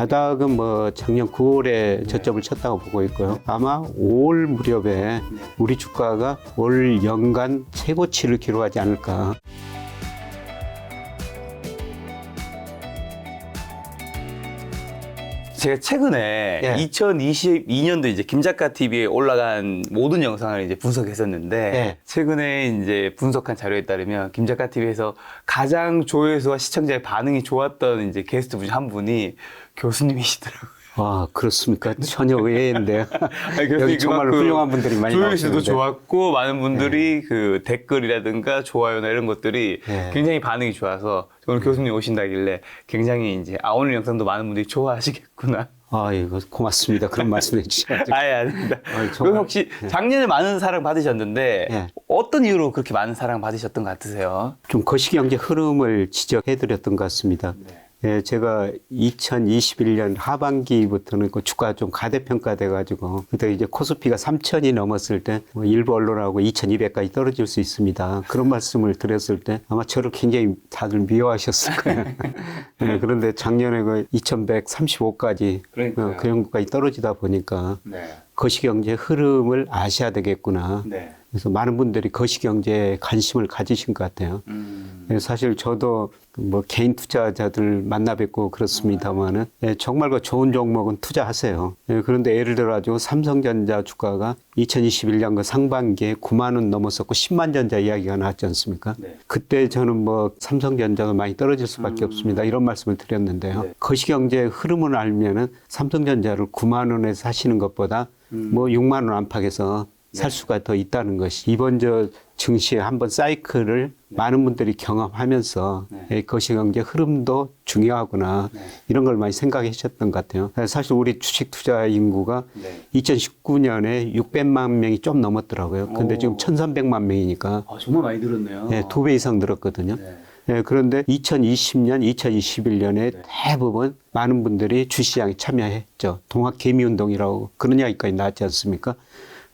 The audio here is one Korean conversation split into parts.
바닥은 뭐 작년 9월에 저점을 쳤다고 보고 있고요. 아마 5월 무렵에 우리 주가가 올 연간 최고치를 기록하지 않을까. 제가 최근에 예. 2022년도 이제 김작가 TV에 올라간 모든 영상을 이제 분석했었는데 예. 최근에 이제 분석한 자료에 따르면 김작가 TV에서 가장 조회수와 시청자의 반응이 좋았던 이제 게스트 분 한 분이 교수님이시더라고요. 와 그렇습니까? 전혀 그래서 여기 정말 그만큼 훌륭한 분들이 많이 나오시는데. 좋았고 많은 분들이 그 댓글이라든가 좋아요나 이런 것들이 네. 굉장히 반응이 좋아서 오늘 교수님 오신다길래 굉장히 이제 아 오늘 영상도 많은 분들이 좋아하시겠구나. 아 이거 고맙습니다. 그런 말씀해 주셔가지고. 아예 아닙니다. 정말. 그럼 혹시 작년에 많은 사랑 받으셨는데 네. 어떤 이유로 그렇게 많은 사랑 받으셨던 것 같으세요? 좀 거시경제 흐름을 지적해 드렸던 것 같습니다. 예, 제가 2021년 하반기부터는 그 주가 좀 가대평가돼가지고 그때 이제 코스피가 3천이 넘었을 때 뭐 일부 언론하고 2,200까지 떨어질 수 있습니다. 그런 말씀을 드렸을 때 아마 저를 굉장히 다들 미워하셨을 거예요. 예, 그런데 작년에 그 2,135까지 그러니까요. 그 정도까지 떨어지다 보니까 네. 거시경제 흐름을 아셔야 되겠구나. 네. 그래서 많은 분들이 거시경제에 관심을 가지신 것 같아요. 음. 예, 사실 저도 뭐 개인 투자자들 만나 뵙고 그렇습니다만은 예, 정말 그 좋은 종목은 투자하세요. 예, 그런데 예를 들어 가지고 삼성전자 주가가 2021년 그 상반기에 9만 원 넘었었고 10만 전자 이야기가 나왔지 않습니까? 네. 그때 저는 뭐 삼성전자가 많이 떨어질 수밖에 없습니다. 이런 말씀을 드렸는데요. 네. 거시경제의 흐름을 알면은 삼성전자를 9만 원에 사시는 것보다 뭐 6만 원 안팎에서 살 수가 더 있다는 것이 이번 저 증시의 한번 사이클을 많은 분들이 경험하면서 네. 예, 거시경제 흐름도 중요하구나 네. 이런 걸 많이 생각하셨던 것 같아요. 사실 우리 주식 투자 인구가 네. 2019년에 600만 명이 좀 넘었더라고요. 근데 오. 지금 1,300만 명이니까 아 정말 많이 늘었네요. 예, 두배 이상 늘었거든요. 네. 예, 그런데 2020년, 2021년에 대부분 많은 분들이 주시장에 참여했죠. 동학 개미 운동이라고 그런 이야기까지 나왔지 않습니까?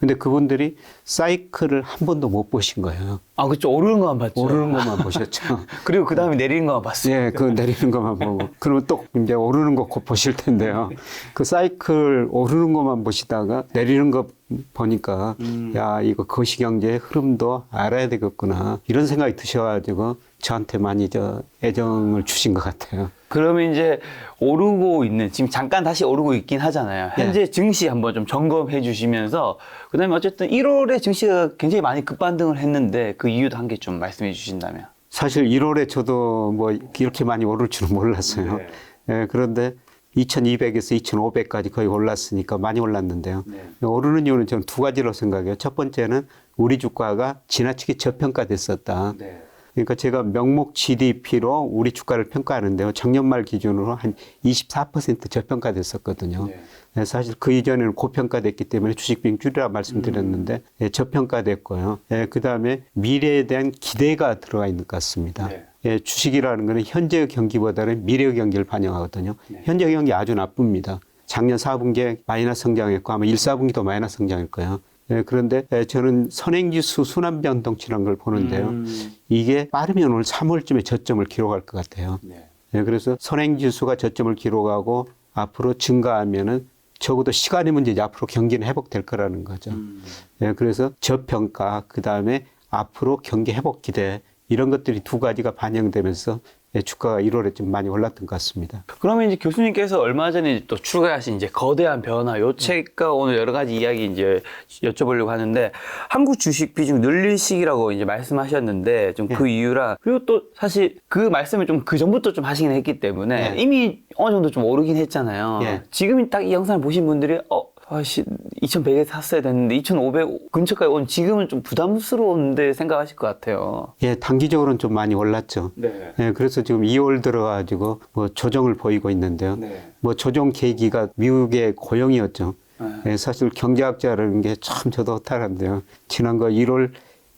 근데 그분들이 사이클을 한 번도 못 보신 거예요. 아 그쵸 오르는 것만 봤죠. 오르는 것만 보셨죠. 그리고 그 다음에 내리는 것만 봤어요. 예, 그 내리는 것만 보고. 그러면 또 이제 오르는 거곧 보실 텐데요. 그 사이클 오르는 것만 보시다가 내리는 거 보니까 야, 이거 거시경제의 흐름도 알아야 되겠구나. 이런 생각이 드셔가지고 저한테 많이 저 애정을 주신 것 같아요. 그러면 이제 오르고 있는 지금 잠깐 다시 오르고 있긴 하잖아요. 현재 증시 한번 좀 점검해 주시면서 그다음에 어쨌든 1월에 증시가 굉장히 많이 급반등을 했는데 그 이유도 한 개 좀 말씀해 주신다면. 사실 1월에 저도 뭐 이렇게 많이 오를 줄은 몰랐어요. 네. 예, 그런데 2200에서 2500까지 거의 올랐으니까 많이 올랐는데요. 네. 오르는 이유는 저는 두 가지로 생각해요. 첫 번째는 우리 주가가 지나치게 저평가됐었다. 네. 그러니까 제가 명목 GDP로 우리 주가를 평가하는데요. 작년 말 기준으로 한 24% 저평가됐었거든요. 네. 네, 사실 그 이전에는 고평가됐기 때문에 주식 비중 줄이라 말씀드렸는데 예, 저평가됐고요. 예, 그 다음에 미래에 대한 기대가 들어가 있는 것 같습니다. 네. 예, 주식이라는 거는 현재의 경기보다는 미래의 경기를 반영하거든요. 네. 현재 경기 아주 나쁩니다. 작년 4분기에 마이너스 성장했고 아마 1, 4분기도 마이너스 성장일 거예요. 예, 그런데 예, 저는 선행지수 순환변동치라는 걸 보는데요. 음. 이게 빠르면 오늘 3월쯤에 저점을 기록할 것 같아요. 네. 예, 그래서 선행지수가 저점을 기록하고 앞으로 증가하면은 적어도 시간의 문제지 앞으로 경기는 회복될 거라는 거죠. 음. 예, 그래서 저평가 그 다음에 앞으로 경기 회복 기대 이런 것들이 두 가지가 반영되면서 예, 주가가 1월에 좀 많이 올랐던 것 같습니다. 그러면 이제 교수님께서 얼마 전에 또 출간하신 이제 거대한 변화 요 책과 오늘 여러 가지 이야기 이제 여쭤보려고 하는데 한국 주식 비중 늘릴 시기라고 이제 말씀하셨는데 좀그 이유랑 그리고 또 사실 그 말씀을 좀 그 전부터 좀 하시긴 했기 때문에 네. 이미 어느 정도 좀 오르긴 했잖아요. 예. 지금 딱 이 영상을 보신 분들이 어 아씨 2,100에 샀어야 됐는데 2,500 근처까지 온 지금은 좀 부담스러운데 생각하실 것 같아요. 예, 단기적으로는 좀 많이 올랐죠. 네. 예, 그래서 지금 2월 들어가지고 뭐 조정을 보이고 있는데요. 네. 뭐 조정 계기가 미국의 고용이었죠. 네. 예, 사실 경제학자라는 게 참 저도 허탈한데요. 지난 거 1월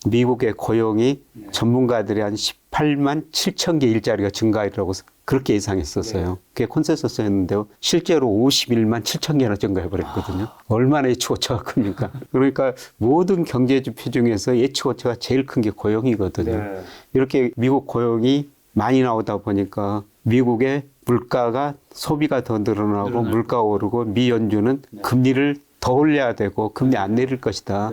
미국의 고용이 전문가들이 한 18만 7천 개 일자리가 증가하리라고 그렇게 예상했었어요. 그게 콘센서스였는데요. 실제로 51만 7천 개나 증가해버렸거든요. 얼마나 예측 오차가 큽니까? 그러니까 모든 경제 지표 중에서 예측 오차가 제일 큰 게 고용이거든요. 네. 이렇게 미국 고용이 많이 나오다 보니까 미국의 물가가 소비가 더 늘어나고 물가 오르고 미 연준은 금리를 더 올려야 되고 금리 안 내릴 것이다.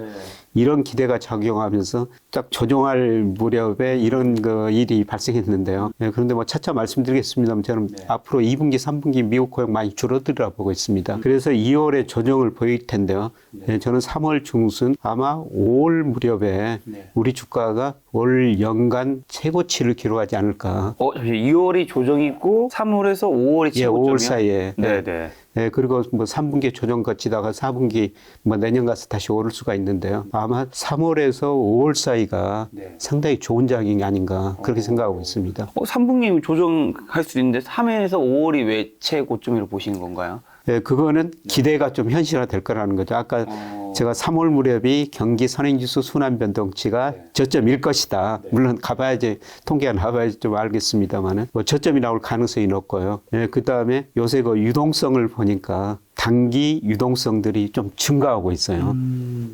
이런 기대가 작용하면서 딱 조정할 무렵에 이런 그 일이 발생했는데요. 네, 그런데 뭐 차차 말씀드리겠습니다만 저는 앞으로 2분기, 3분기 미국 고용 많이 줄어들으라 보고 있습니다. 그래서 2월에 조정을 보일 텐데요. 네, 저는 3월 중순 아마 5월 무렵에 우리 주가가 올 연간 최고치를 기록하지 않을까. 어, 잠시 2월이 조정이 있고 3월에서 5월이 예, 최고점이요? 5월 사이에. 네, 네. 네, 그리고 뭐 3분기 조정 거치다가 4분기 뭐 내년 가서 다시 오를 수가 있는데요. 아마 3월에서 5월 사이가 상당히 좋은 장이 아닌가 그렇게 생각하고 있습니다. 어, 3분기 조정할 수 있는데 3회에서 5월이 왜 최고점으로 보시는 건가요? 예, 그거는 기대가 좀 현실화 될 거라는 거죠. 아까 어. 제가 3월 무렵이 경기 선행지수 순환 변동치가 저점일 것이다. 물론 가봐야지 통계가 나와야지 좀 알겠습니다만은 뭐 저점이 나올 가능성이 높고요. 예, 그 다음에 요새 그 유동성을 보니까 단기 유동성들이 좀 증가하고 있어요.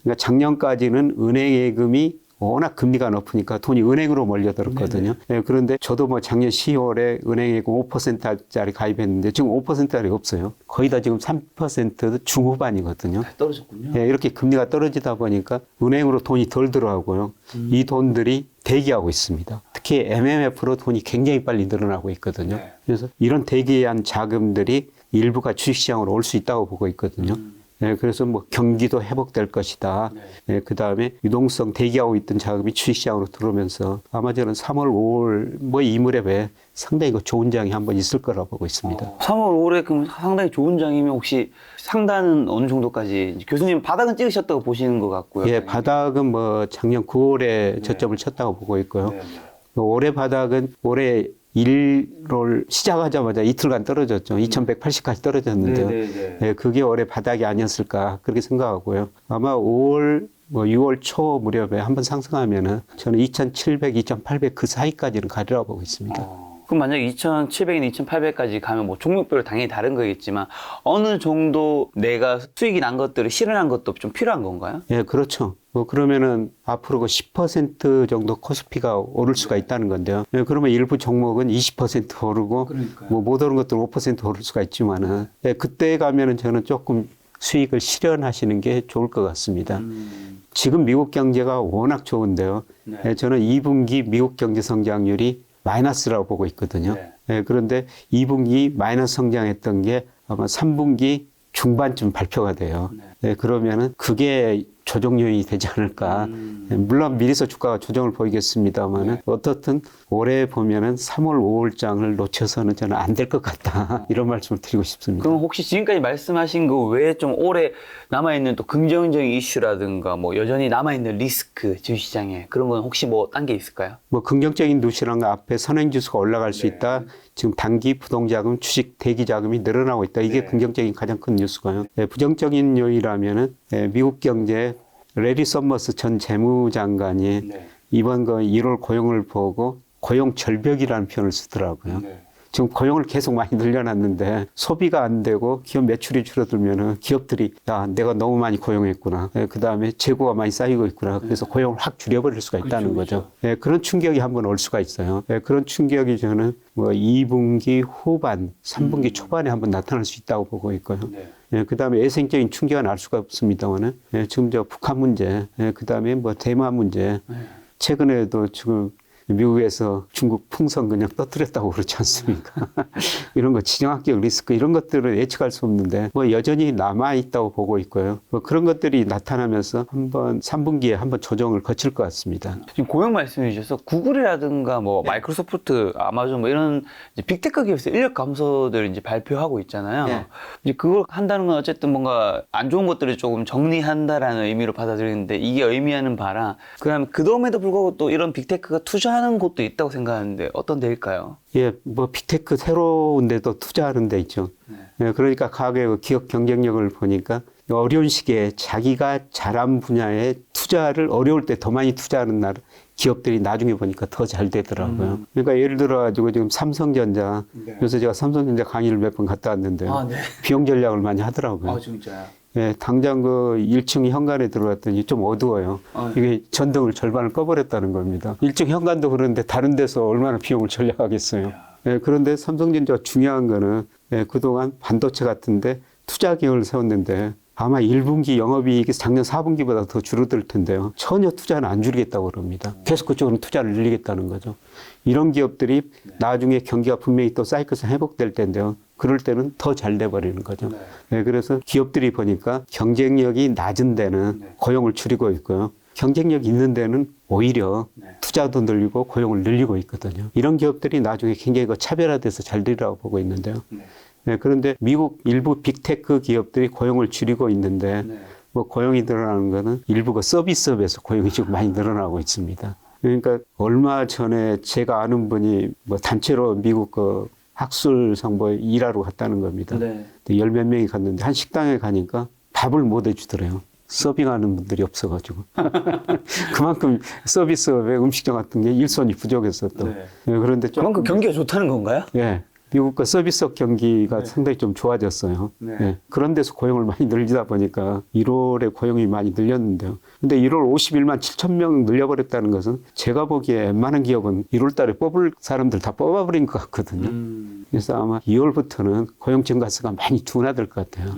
그러니까 작년까지는 은행 예금이 워낙 금리가 높으니까 돈이 은행으로 몰려들었거든요. 예, 그런데 저도 뭐 작년 10월에 은행 예금 5%짜리 가입했는데 지금 5%짜리 없어요. 거의 다 지금 3% 중후반이거든요. 떨어졌군요. 예, 이렇게 금리가 떨어지다 보니까 은행으로 돈이 덜 들어가고요. 이 돈들이 대기하고 있습니다. 특히 MMF로 돈이 굉장히 빨리 늘어나고 있거든요. 네. 그래서 이런 대기한 자금들이 일부가 주식시장으로 올 수 있다고 보고 있거든요. 예, 그래서 뭐 경기도 회복될 것이다. 예, 그 다음에 유동성 대기하고 있던 자금이 주식시장으로 들어오면서 아마 저는 3월, 5월 뭐 이 무렵에 상당히 그 좋은 장이 한번 있을 거라고 보고 있습니다. 3월, 5월에 그럼 상당히 좋은 장이면 혹시 상단은 어느 정도까지 교수님 바닥은 찍으셨다고 보시는 것 같고요. 예, 바닥은 뭐 작년 9월에 저점을 쳤다고 보고 있고요. 네, 올해 바닥은 올해 1월 시작하자마자 이틀간 떨어졌죠. 2180까지 떨어졌는데요. 네, 네, 네. 예, 그게 올해 바닥이 아니었을까 그렇게 생각하고요. 아마 5월 뭐 6월 초 무렵에 한번 상승하면은 저는 2700, 2800 그 사이까지는 가리라고 보고 있습니다. 그럼 만약 2,700인 2,800까지 가면 뭐 종목별로 당연히 다른 거겠지만 어느 정도 내가 수익이 난 것들을 실현한 것도 좀 필요한 건가요? 예, 그렇죠. 뭐 그러면은 앞으로 그 10% 정도 코스피가 오를 수가 있다는 건데요. 예, 그러면 일부 종목은 20% 오르고 뭐 못 오른 것들은 5% 오를 수가 있지만은 예, 그때 가면은 저는 조금 수익을 실현하시는 게 좋을 것 같습니다. 지금 미국 경제가 워낙 좋은데요. 네. 예, 저는 2분기 미국 경제 성장률이 마이너스라고 보고 있거든요. 네. 예, 그런데 2분기 마이너스 성장했던 게 아마 3분기 중반쯤 발표가 돼요. 예, 그러면은 그게 조정 요인이 되지 않을까. 예, 물론 미리서 주가가 조정을 보이겠습니다만은 어떻든 올해 보면은 3월, 5월장을 놓쳐서는 저는 안 될 것 같다. 이런 말씀을 드리고 싶습니다. 그럼 혹시 지금까지 말씀하신 거 외에 좀 오래 남아있는 또 긍정적인 이슈라든가 뭐 여전히 남아있는 리스크 주식시장에 그런 건 혹시 뭐 딴 게 있을까요? 뭐 긍정적인 뉴스란 거 앞에 선행지수가 올라갈 수 있다. 지금 단기 부동자금, 주식 대기 자금이 늘어나고 있다. 이게 긍정적인 가장 큰 뉴스고요. 예, 부정적인 요인이라면은 예, 미국 경제 레리 썸머스 전 재무장관이 이번 그 1월 고용을 보고 고용 절벽이라는 표현을 쓰더라고요. 지금 고용을 계속 많이 늘려놨는데 소비가 안 되고 기업 매출이 줄어들면은 기업들이 야 내가 너무 많이 고용했구나. 그 다음에 재고가 많이 쌓이고 있구나. 그래서 고용을 확 줄여버릴 수가 있다는 거죠. 예, 그런 충격이 한번 올 수가 있어요. 예, 그런 충격이 저는 뭐 2분기 후반, 3분기 초반에 한번 나타날 수 있다고 보고 있고요. 예, 그 다음에 애생적인 충격은 알 수가 없습니다만은 예, 지금 저 북한 문제, 예, 그 다음에 뭐 대만 문제, 최근에도 지금 미국에서 중국 풍선 그냥 떠들였다고 그러지 않습니까? 이런 거 지정학적 리스크 이런 것들을 예측할 수 없는데 뭐 여전히 남아 있다고 보고 있고요. 뭐 그런 것들이 나타나면서 한번 3분기에 한번 조정을 거칠 것 같습니다. 지금 고용 말씀해 주셔서 구글이라든가 뭐 마이크로소프트, 아마존 뭐 이런 빅테크 기업에서 인력 감소들 이제 발표하고 있잖아요. 네. 이제 그걸 한다는 건 어쨌든 뭔가 안 좋은 것들을 조금 정리한다라는 의미로 받아들이는데 이게 의미하는 바랑 그다음에 그럼에도 불구하고 또 이런 빅테크가 투자하는 곳도 있다고 생각하는데 어떤 데일까요? 예, 뭐 빅테크 새로운 데도 투자하는 데 있죠. 예, 그러니까 가게 그 기업 경쟁력을 보니까 어려운 시기에 자기가 잘한 분야에 투자를 어려울 때 더 많이 투자하는 날 기업들이 나중에 보니까 더 잘 되더라고요. 그러니까 예를 들어 가지고 지금 삼성전자 요새 제가 삼성전자 강의를 몇 번 갔다 왔는데 요. 아, 네. 비용 전략을 많이 하더라고요. 진짜요? 예, 당장 그 1층 현관에 들어갔더니 좀 어두워요. 아, 이게 전등을 절반을 꺼버렸다는 겁니다. 1층 현관도 그런데 다른 데서 얼마나 비용을 절약하겠어요. 예, 그런데 삼성전자가 중요한 거는 예, 그동안 반도체 같은데 투자 계획을 세웠는데 아마 1분기 영업이익이 작년 4분기보다 더 줄어들 텐데요. 전혀 투자는 안 줄이겠다고 그럽니다. 계속 그쪽으로 투자를 늘리겠다는 거죠. 이런 기업들이 나중에 경기가 분명히 또 사이클상 회복될 텐데요. 그럴 때는 더 잘 돼버리는 거죠. 네, 그래서 기업들이 보니까 경쟁력이 낮은 데는 고용을 줄이고 있고요. 경쟁력 있는 데는 오히려 투자도 늘리고 고용을 늘리고 있거든요. 이런 기업들이 나중에 굉장히 그 차별화돼서 잘 되리라고 보고 있는데요. 네, 그런데 미국 일부 빅테크 기업들이 고용을 줄이고 있는데 뭐 고용이 늘어나는 거는 일부 그 서비스업에서 고용이 지금 많이 늘어나고 있습니다. 그러니까 얼마 전에 제가 아는 분이 뭐 단체로 미국 그 학술 상보에 일하러 갔다는 겁니다. 네. 열 몇 명이 갔는데 한 식당에 가니까 밥을 못 해주더래요. 서빙하는 분들이 없어가지고 그만큼 서비스업에 음식점 같은 게 일손이 또 네. 예, 그런데 좀 그만큼 경기가 좋다는 건가요? 예. 미국과 서비스업 경기가 상당히 좀 좋아졌어요. 네. 예. 그런 데서 고용을 많이 늘리다 보니까 1월에 고용이 많이 늘렸는데요. 근데 1월 51만 7천 명 늘려버렸다는 것은 제가 보기에 웬만한 기업은 1월 달에 뽑을 사람들 다 뽑아버린 것 같거든요. 음. 그래서 아마 2월부터는 고용 증가세가 많이 둔화될 것 같아요.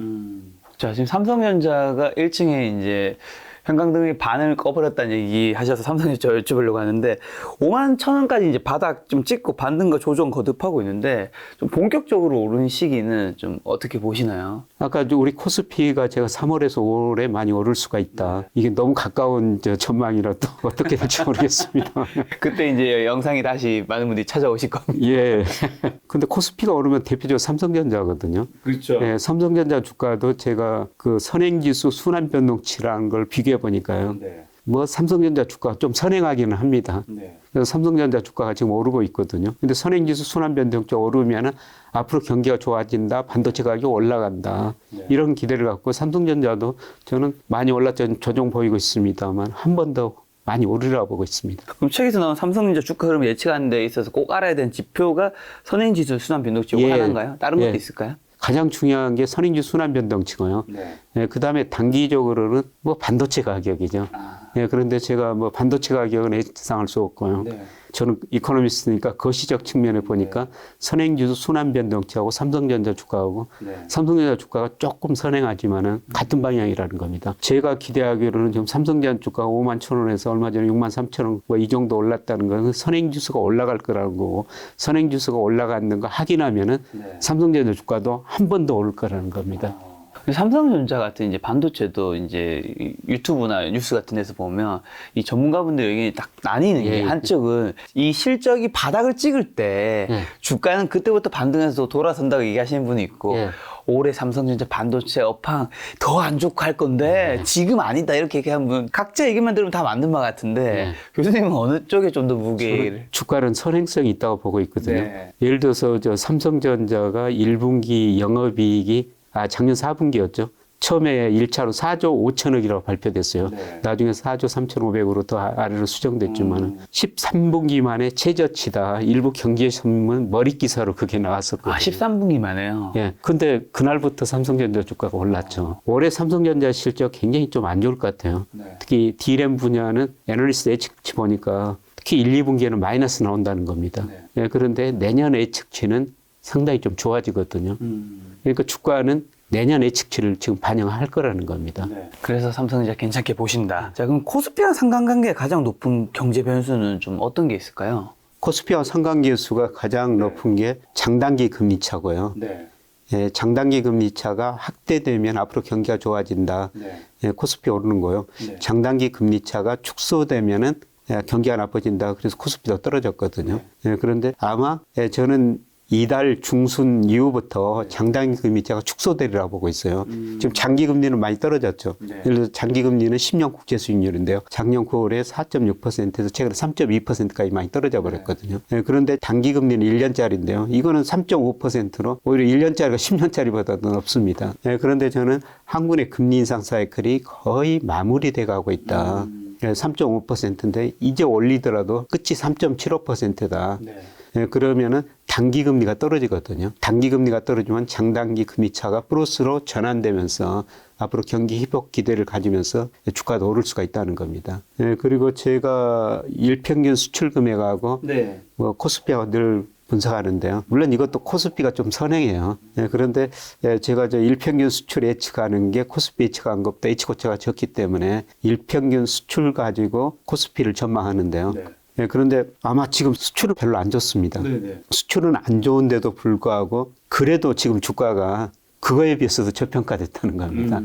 자, 지금 삼성전자가 1층에 이제 형광등의 반을 꺼버렸다는 얘기 하셔서 삼성전자 여쭤보려고 하는데 5만 천 원까지 이제 바닥 좀 찍고 반등과 조정 거듭하고 있는데 좀 본격적으로 오르는 시기는 좀 어떻게 보시나요? 아까 우리 코스피가 제가 3월에서 5월에 많이 오를 수가 있다. 이게 너무 가까운 저 전망이라 또 어떻게 될지 모르겠습니다. 그때 이제 영상이 다시 많은 분들이 찾아오실 겁니다. 예. 근데 코스피가 오르면 대표적으로 삼성전자거든요. 그렇죠. 예, 삼성전자 주가도 제가 그 선행지수 순환 변동치라는 걸 비교 해 보니까요. 네. 뭐 삼성전자 주가가 좀 선행하기는 합니다. 네. 그래서 삼성전자 주가가 지금 오르고 있거든요. 근데 선행지수 순환 변동치 오르면은 앞으로 경기가 좋아진다, 반도체 가격이 올라간다 네. 이런 기대를 갖고 삼성전자도 저는 많이 올랐죠. 조정 보이고 있습니다만 한 번 더 많이 오르리라고 보고 있습니다. 그럼 책에서 나온 삼성전자 주가 흐름 예측하는 데 있어서 꼭 알아야 되는 지표가 선행지수 순환 변동치 예. 하나인가요? 다른 것도 예. 있을까요? 가장 중요한 게 선행지수 순환 변동치고요. 네. 예, 그 다음에 단기적으로는 뭐 반도체 가격이죠. 아. 예, 그런데 제가 뭐 반도체 가격은 예상할 수 없고요. 네. 저는 이코노미스트니까 거시적 측면에 보니까 선행지수 순환 변동치하고 삼성전자 주가하고 네. 삼성전자 주가가 조금 선행하지만은 같은 방향이라는 겁니다. 제가 기대하기로는 지금 삼성전자 주가가 5만 천 원에서 얼마 전에 6만 3천 원, 뭐 이 정도 올랐다는 것은 선행지수가 올라갈 거라는 거고 선행지수가 올라가는 거 확인하면은 네. 삼성전자 주가도 한 번더 오를 거라는 겁니다. 근데 삼성전자 같은 이제 반도체도 이제 이 유튜브나 뉴스 같은 데서 보면 이 전문가분들 의견이 딱 나뉘는 게 예. 한쪽은 이 실적이 바닥을 찍을 때 예. 주가는 그때부터 반등해서 돌아선다고 얘기하시는 분이 있고 예. 올해 삼성전자 반도체 업황 더 안 좋고 할 건데 예. 지금 아니다 이렇게 얘기하는 분 각자 얘기만 들으면 다 맞는 말 같은데 예. 교수님은 어느 쪽에 좀 더 무게를 주가는 선행성이 있다고 보고 있거든요. 네. 예를 들어서 저 삼성전자가 1분기 영업이익이 아 작년 4분기였죠. 처음에 1차로 4조 5천억이라고 발표됐어요. 네. 나중에 4조 3,500으로 더 아래로 수정됐지만 은 13분기 만에 최저치다. 일부 경제신문 머리 기사로 그게 나왔었거든요. 아 13분기만 해요. 예. 근데 그날부터 삼성전자 주가가 올랐죠. 올해 삼성전자 실적 굉장히 좀 안 좋을 것 같아요. 네. 특히 D램 분야는 애널리스트 예측치 보니까 특히 1, 2분기에는 마이너스 나온다는 겁니다. 네. 예, 그런데 내년 예측치는 상당히 좀 좋아지거든요. 음. 그러니까 주가는 내년 예측치를 지금 반영할 거라는 겁니다. 그래서 삼성전자 괜찮게 보신다. 자, 그럼 코스피와 상관관계가 가장 높은 경제 변수는 좀 어떤 게 있을까요? 코스피와 상관계수가 가장 높은 게 장단기 금리 차고요. 네. 예, 장단기 금리 차가 확대되면 앞으로 경기가 좋아진다. 네. 예, 코스피 오르는 거요. 네. 장단기 금리 차가 축소되면은 예, 경기가 나빠진다. 그래서 코스피도 떨어졌거든요. 네. 예, 그런데 아마 예, 저는 이달 중순 이후부터 장단기 금리차가 축소되리라고 보고 있어요. 지금 장기 금리는 많이 떨어졌죠. 음. 네. 예를 들어 장기 금리는 10년 국제 수익률인데요. 작년 9월에 4.6%에서 최근에 3.2%까지 많이 떨어져 버렸거든요. 예, 그런데 단기 금리는 1년짜리인데요. 이거는 3.5%로 오히려 1년짜리가 10년짜리보다도 높습니다. 예, 그런데 저는 한국의 금리 인상 사이클이 거의 마무리돼 가고 있다. 음. 예, 3.5%인데 이제 올리더라도 끝이 3.75%다. 네. 예, 그러면은 단기 금리가 떨어지거든요. 단기 금리가 떨어지면 장단기 금리 차가 플러스로 전환되면서 앞으로 경기 회복 기대를 가지면서 주가도 오를 수가 있다는 겁니다. 예, 그리고 제가 일평균 수출 금액하고 네. 뭐 코스피하고 늘 분석하는데요. 물론 이것도 코스피가 좀 선행해요. 예, 그런데 예, 제가 저 일평균 수출 예측하는 게 코스피 예측한 것보다 H코트가 적기 때문에 일평균 수출 가지고 코스피를 전망하는데요. 네. 예, 그런데 아마 지금 수출은 별로 안 좋습니다. 네네. 수출은 안 좋은데도 불구하고 그래도 지금 주가가 그거에 비해서도 저평가됐다는 겁니다.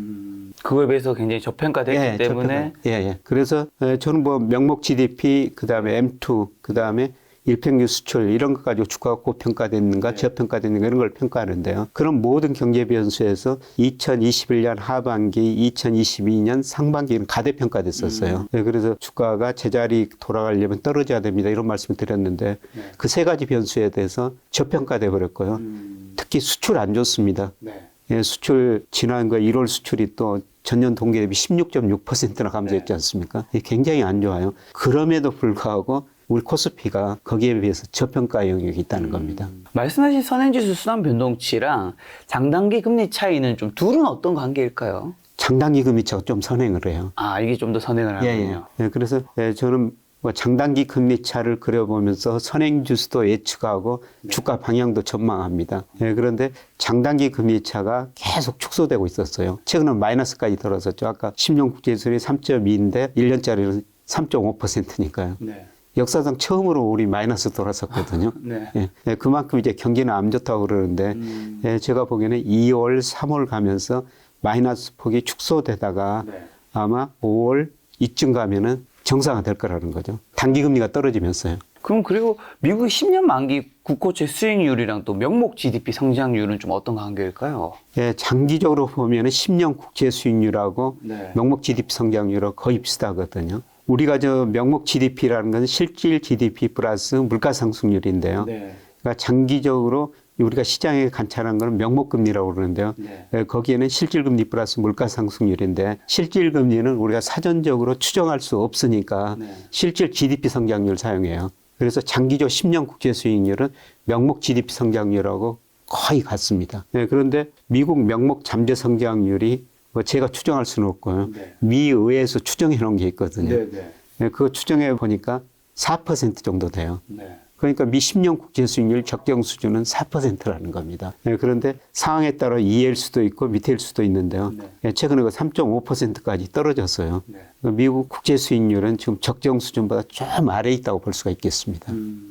그거에 비해서 굉장히 저평가됐기 예, 때문에 저평가. 예, 예. 그래서 에, 저는 뭐 명목 GDP 그다음에 M2 그다음에 일평균 수출 이런 것 가지고 주가가 고평가됐는가 저평가됐는가 이런 걸 평가하는데요. 그런 모든 경제 변수에서 2021년 하반기, 2022년 상반기는 가대평가됐었어요. 예, 그래서 주가가 제자리 돌아가려면 떨어져야 됩니다. 이런 말씀을 드렸는데 그세 가지 변수에 대해서 저평가돼 버렸고요. 특히 수출 안 좋습니다. 예, 수출 지난 거 1월 수출이 또 전년 동기 대비 16.6%나 감소했지 않습니까? 이게 굉장히 안 좋아요. 그럼에도 불구하고 우리 코스피가 거기에 비해서 저평가 영역이 있다는 겁니다. 말씀하신 선행지수 순환 변동치랑 장단기 금리 차이는 좀 둘은 어떤 관계일까요? 장단기 금리차가 좀 선행을 해요. 아 이게 좀 더 선행을 예, 하군요. 예. 예, 그래서 예, 저는 뭐 장단기 금리 차를 그려보면서 선행 주수도 예측하고 주가 방향도 전망합니다. 예, 그런데 장단기 금리 차가 계속 축소되고 있었어요. 최근은 마이너스까지 들어섰죠. 아까 10년 국제수율이 3.2인데 1년짜리는 3.5%니까요. 네. 역사상 처음으로 우리 마이너스 돌아섰거든요. 네. 예, 예, 그만큼 이제 경기는 안 좋다고 그러는데 음. 예, 제가 보기에는 2월, 3월 가면서 마이너스 폭이 축소되다가 네. 아마 5월 이쯤 가면은 정상화 될 거라는 거죠. 단기 금리가 떨어지면서요. 그럼 그리고 미국 10년 만기 국고채 수익률이랑 또 명목 GDP 성장률은 좀 어떤 관계일까요? 예, 장기적으로 보면은 10년 국채 수익률하고 네. 명목 GDP 성장률하고 거의 비슷하거든요. 우리가 저 명목 GDP라는 건 실질 GDP 플러스 물가 상승률인데요. 네. 그러니까 장기적으로 우리가 시장에 관찰한 거는 명목금리라고 그러는데요. 네. 예, 거기에는 실질금리 플러스 물가상승률인데 실질금리는 우리가 사전적으로 추정할 수 없으니까 네. 실질 GDP 성장률 사용해요. 그래서 장기적 10년 국제 수익률은 명목 GDP 성장률하고 거의 같습니다. 예, 그런데 미국 명목 잠재 성장률이 뭐 제가 추정할 수는 없고요. 네. 미 의회에서 추정해 놓은 게 있거든요. 네. 예, 그거 추정해 보니까 4% 정도 돼요. 네. 그러니까 미 10년 국제 수익률 적정 수준은 4%라는 겁니다. 예, 그런데 상황에 따라 2일 수도 있고 밑일 수도 있는데요. 네. 예, 최근에 그 3.5%까지 떨어졌어요. 네. 그 미국 국제 수익률은 지금 적정 수준보다 좀 아래에 있다고 볼 수가 있겠습니다. 음.